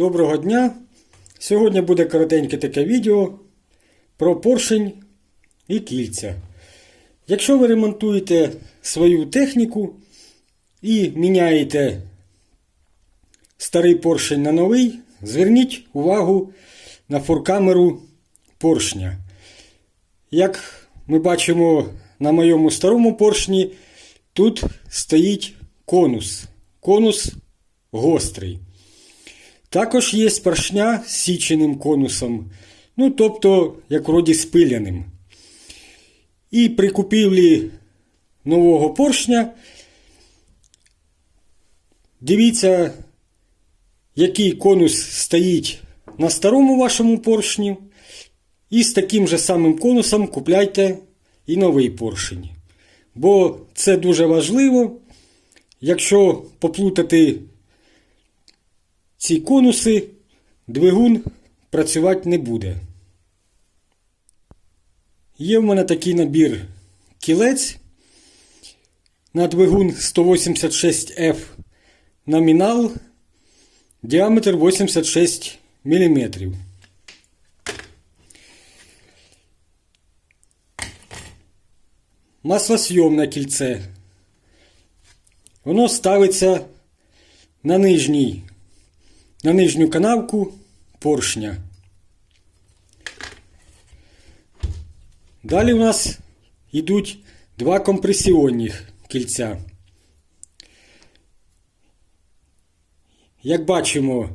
Доброго дня! Сьогодні буде коротеньке таке відео про поршень і кільця. Якщо ви ремонтуєте свою техніку і міняєте старий поршень на новий, зверніть увагу на форкамеру поршня. Як ми бачимо на моєму старому поршні, тут стоїть конус. Конус гострий. Також є поршня з січеним конусом, ну тобто, як вроді спиляним. І при купівлі нового поршня дивіться, який конус стоїть на старому вашому поршні. І з таким же самим конусом купляйте і новий поршень. Бо це дуже важливо. Якщо поплутати ці конуси, двигун працювати не буде. Є в мене такий набір кілець на двигун 186F номінал діаметр 86 мм. Маслосйомне кільце. Воно ставиться на нижній, на нижню канавку поршня. Далі у нас йдуть два компресіонних кільця. Як бачимо,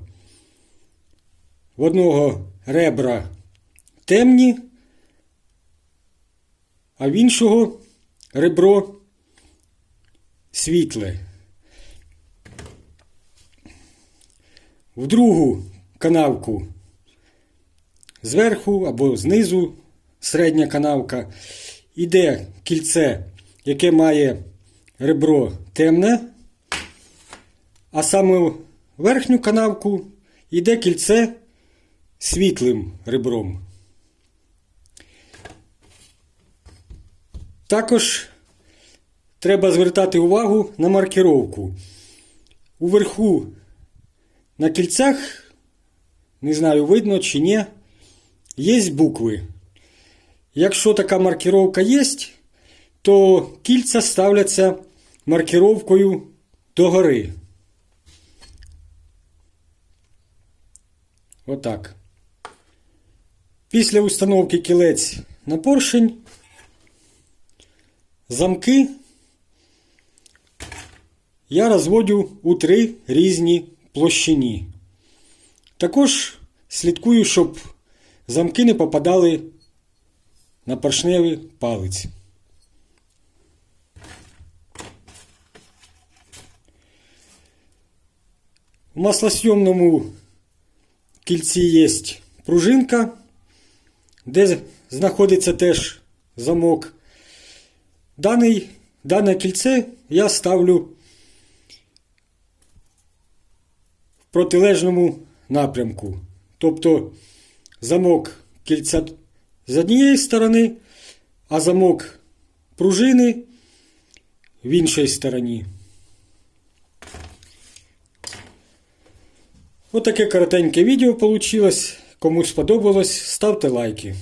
в одного ребра темні, а в іншого ребро світле. В другу канавку зверху або знизу середня канавка іде кільце, яке має ребро темне, а саме в верхню канавку йде кільце світлим ребром. Також треба звертати увагу на маркировку. Уверху на кільцях, не знаю, видно чи ні, є букви. Якщо така маркировка є, то кільця ставляться маркировкою догори. Отак. Після установки кілець на поршень замки я розводю у три різні площині. Також слідкую, щоб замки не попадали на поршневий палець. В маслосйомному кільці є пружинка, де знаходиться теж замок. Даний, Дане кільце я ставлю в протилежному напрямку. Тобто замок кільця з однієї сторони, а замок пружини в іншій стороні. Отаке коротеньке відео вийшло. Кому сподобалось, ставте лайки.